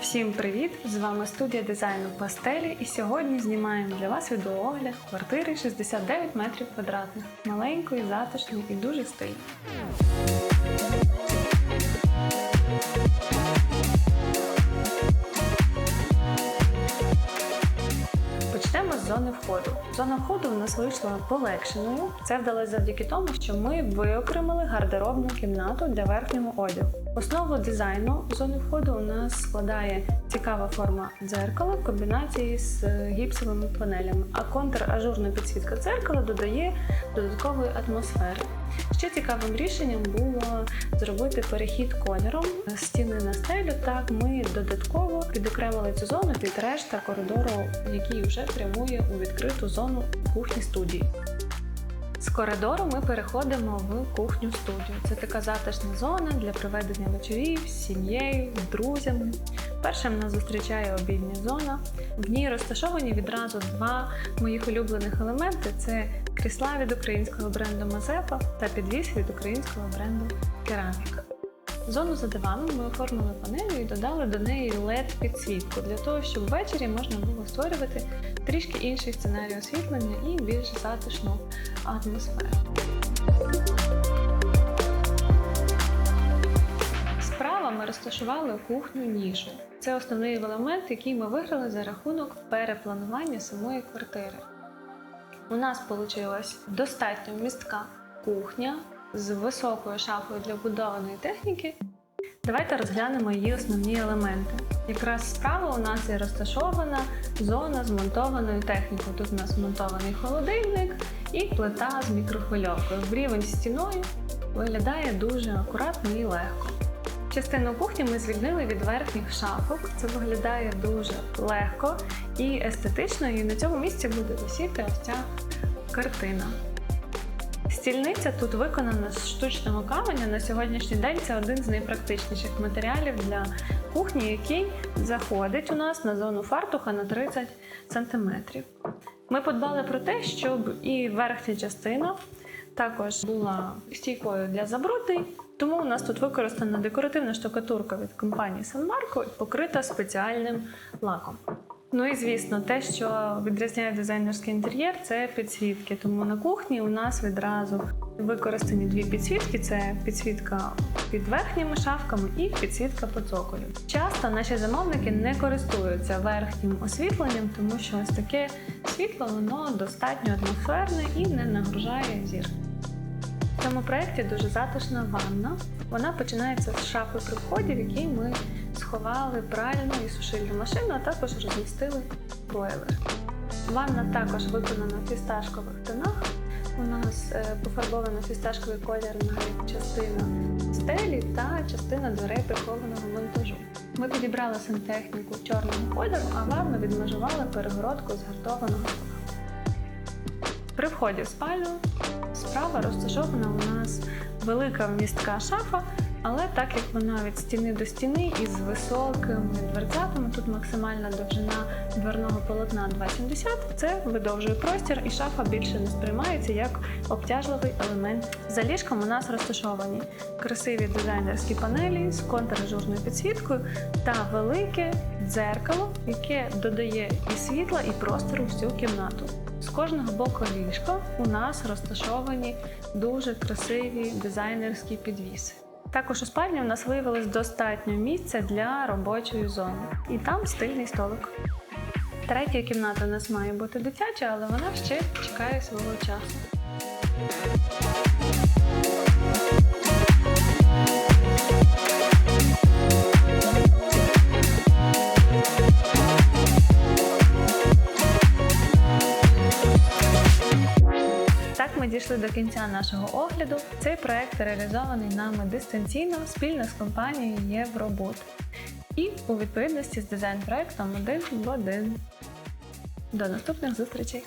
Всім привіт! З вами студія дизайну Пастелі, і сьогодні знімаємо для вас відеоогляд квартири 69 метрів квадратних, маленької, затишної і дуже стильної. Зони входу. Зона входу в нас вийшла полегшеною. Це вдалося завдяки тому, що ми виокремили гардеробну кімнату для верхнього одягу. Основу дизайну зони входу у нас складає цікава форма дзеркала в комбінації з гіпсовими панелями, а контр-ажурна підсвітка дзеркала додає додаткової атмосфери. Ще цікавим рішенням було зробити перехід кольором стіни на стелю. Так ми додатково підокремили цю зону від решта коридору, який вже прямує у відкриту зону кухні студії. Коридору ми переходимо в кухню студію. Це така затишна зона для проведення вечорів з сім'єю, з друзями. Першим нас зустрічає обідня зона. В ній розташовані відразу два моїх улюблених елементи: це крісла від українського бренду Мазепа та підвіс від українського бренду Кераміка. Зону за диваном ми оформили панелью і додали до неї led підсвітку для того, щоб ввечері можна було створювати трішки інший сценарій освітлення і більш затишну атмосферу. Справа ми розташували кухню нішу. Це основний елемент, який ми виграли за рахунок перепланування самої квартири. У нас вийшла достатньо містка кухня з високою шафою для вбудованої техніки. Давайте розглянемо її основні елементи. Якраз справа у нас є розташована зона з монтованою технікою. Тут у нас монтований холодильник і плита з мікрохвильовкою. В рівень стіною виглядає дуже акуратно і легко. Частину кухні ми звільнили від верхніх шафок. Це виглядає дуже легко і естетично, і на цьому місці буде висіти ось ця картина. Стільниця тут виконана з штучного каменя. На сьогоднішній день це один з найпрактичніших матеріалів для кухні, який заходить у нас на зону фартуха на 30 см. Ми подбали про те, щоб і верхня частина також була стійкою для забруднень, тому у нас тут використана декоративна штукатурка від компанії San Marco і покрита спеціальним лаком. Ну і звісно, те, що відрізняє дизайнерський інтер'єр, це підсвітки. Тому на кухні у нас відразу використані дві підсвітки: це підсвітка під верхніми шафками і підсвітка по цоколю. Часто наші замовники не користуються верхнім освітленням, тому що ось таке світло воно достатньо атмосферне і не нагружає зір. В цьому проєкті дуже затишна ванна. Вона починається з шафи при вході, в якій ми сховали пральну і сушильну машину, а також розмістили бойлер. Ванна також виконана в фісташкових тонах. У нас е, пофарбована фісташковий колір на частина стелі та частина дверей прихованого монтажу. Ми підібрали сантехніку чорного кольору, а ванну відмежували перегородку з гартованого. При вході в спальню справа розташована у нас велика вмістка шафа, але так як вона від стіни до стіни із високими дверцятами, тут максимальна довжина дверного полотна 2,70, це видовжує простір і шафа більше не сприймається як обтяжливий елемент. За ліжком у нас розташовані красиві дизайнерські панелі з контражурною підсвіткою та велике дзеркало, яке додає і світла, і простору всю кімнату. З кожного боку ліжка у нас розташовані дуже красиві дизайнерські підвіси. Також у спальні у нас виявилось достатньо місця для робочої зони. І там стильний столик. Третя кімната у нас має бути дитяча, але вона ще чекає свого часу. Дійшли до кінця нашого огляду. Цей проект реалізований нами дистанційно спільно з компанією Євробот і у відповідності з дизайн-проектом один в один. До наступних зустрічей!